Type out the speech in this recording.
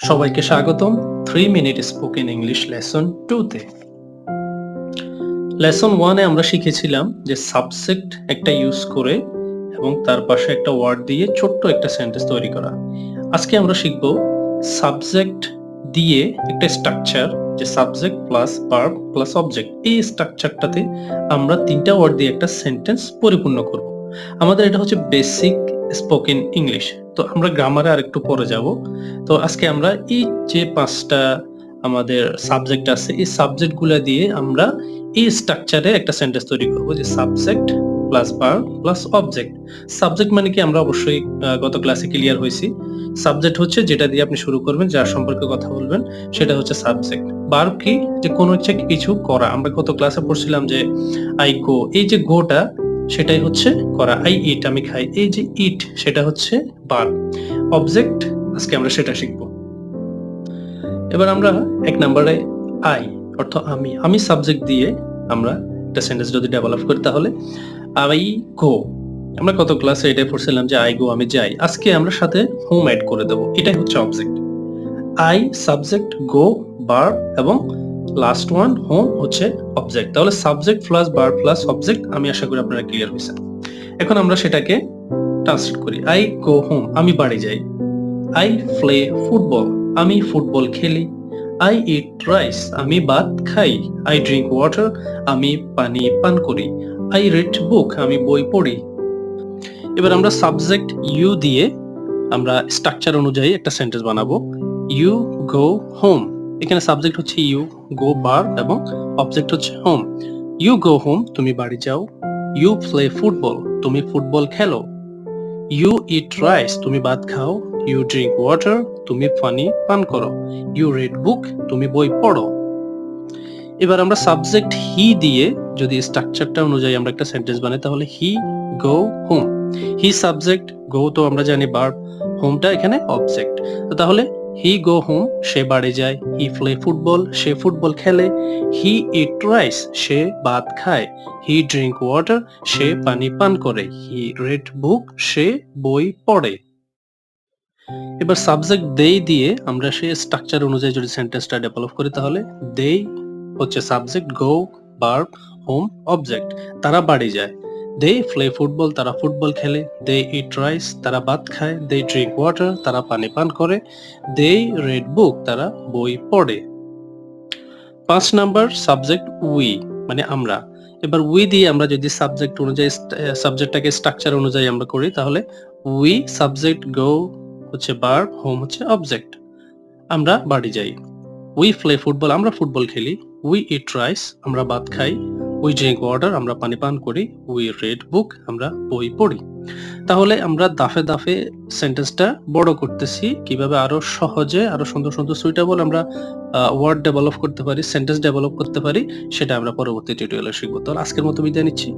সবাইকে স্বাগতম। Three minute spoken English lesson টুতে লেসন ওয়ানে আমরা শিখেছিলাম যে সাবজেক্ট একটা ইউজ করে এবং তার পাশে একটা ওয়ার্ড দিয়ে ছোট্ট একটা সেন্টেন্স তৈরি করা। আজকে আমরা শিখব সাবজেক্ট দিয়ে একটা স্ট্রাকচার যে subject plus verb plus object এই স্ট্রাকচারটাতে আমরা তিনটা ওয়ার্ড দিয়ে একটা সেন্টেন্স পরিপূর্ণ করব। আমাদের এটা হচ্ছে বেসিক স্পোকেন ইংলিশ তো আমরা গ্রামারে আরেকটু পরে যাব। তো আজকে আমরা এই যে পাঁচটা আমাদের সাবজেক্ট আছে, এই সাবজেক্টগুলো দিয়ে আমরা এই স্ট্রাকচারে একটা সেন্টেন্স তৈরি করব যে subject plus verb plus object subject মানে কি? আমরা অবশ্যই গত ক্লাসে ক্লিয়ার হয়েছি। সাবজেক্ট হচ্ছে যেটা দিয়ে আপনি শুরু করবেন, যার সম্পর্কে কথা বলবেন, সেটা হচ্ছে সাবজেক্ট ভার্ব কি? যে কোনো ইচ্ছে কিছু করা। আমরা গত ক্লাসে পড়ছিলাম যে আই গো এই যে গোটা সেটাই হচ্ছে করা। আই ইট আমি খাই। এই যে ইট সেটা হচ্ছে বার অবজেক্ট আজকে আমরা সেটা শিখব। এবার আমরা এক নম্বরে আই অর্থ আমি। আমি সাবজেক্ট দিয়ে আমরা একটা সেন্টেন্স যদি ডেভেলপ করি তাহলে আই গো আমরা কত ক্লাসে এটাই পড়ছিলাম যে আই গো আমি যাই। আজকে আমরা সাথে হোম অ্যাড করে দেব। এটাই হচ্ছে অবজেক্ট আই সাবজেক্ট গো বার এবং লাস্ট ওয়ান হোম হচ্ছে অবজেক্ট তাহলে সাবজেক্ট প্লাস বার প্লাস অবজেক্ট আমি আশা করি আপনারা ক্লিয়ার হয়েছেন। এখন আমরা সেটাকে ট্রান্সলেট করি। আই গো হোম আমি বাড়ি যাই। আই প্লে ফুটবল আমি ফুটবল খেলি। আই ইট রাইস আমি ভাত খাই। আই ড্রিঙ্ক ওয়াটার আমি পানি পান করি। আই রিড বুক আমি বই পড়ি। এবার আমরা সাবজেক্ট ইউ দিয়ে আমরা স্ট্রাকচার অনুযায়ী একটা সেন্টেন্স বানাবো। ইউ গো হোম এখানে সাবজেক্ট হচ্ছে ইউ গো বার এবং অবজেক্ট হচ্ছে হোম ইউ গো হোম তুমি বাড়ি যাও। ইউ প্লে ফুটবল তুমি ফুটবল খেলো। ইউ ইট রাইস তুমি ভাত খাও। ইউ ড্রিঙ্ক ওয়াটার তুমি পানি পান করো। ইউ রিড বুক তুমি বই পড়ো। এবার আমরা সাবজেক্ট হি দিয়ে যদি স্ট্রাকচারটা অনুযায়ী আমরা একটা সেন্টেন্স বানাই, তাহলে হি গো হোম হি সাবজেক্ট গো তো আমরা জানি ভার্ব হোমটা এখানে অবজেক্ট তাহলে হি গো হোম সে বাড়ি যায়। হি প্লে ফুটবল, সে ফুটবল খেলে। হি ইট রাইস, সে ভাত খায়। হি ড্রিঙ্ক ওয়াটার, সে পানি পান করে। হি রেড বুক, সে বই পড়ে। এবার সাবজেক্ট দেই দিয়ে আমরা সেই স্ট্রাকচার অনুযায়ী যদি সেন্টেন্সটা ডেভেলপ করি তাহলে, দেই হচ্ছে subject, go, verb, home, object. তারা বাড়ি যায়। দে প্লে ফুটবল তারা ফুটবল খেলে। দে ইট রাইস তারা ভাত খায়। দে ড্রিঙ্ক ওয়াটার তারা পানি পান করে। দে রেড বুক তারা বই পড়ে। পাঁচ নাম্বার সাবজেক্ট উই মানে আমরা। এবার উই দিয়ে আমরা যদি সাবজেক্ট অনুযায়ী সাবজেক্টটাকে স্ট্রাকচার অনুযায়ী আমরা করি, তাহলে উই সাবজেক্ট গো হচ্ছে বার হোম হচ্ছে অবজেক্ট আমরা বাড়ি যাই। উই প্লে ফুটবল আমরা ফুটবল খেলি। উই ইট রাইস আমরা ভাত খাই। উই ড্রিঙ্ক ওয়াটার আমরা পানি পান করি উই রেড বুক আমরা বই পড়ি। তাহলে আমরা দাফে দাফে সেন্টেন্সটা বড় করতেছি, কীভাবে আরও সহজে, আরও সুন্দর সুন্দর সুইটেবল আমরা ওয়ার্ড ডেভেলপ করতে পারি সেন্টেন্স ডেভেলপ করতে পারি, সেটা আমরা পরবর্তী টিউটোরিয়ালে শিখব। তাহলে আজকের মতো বিদায় নিচ্ছি।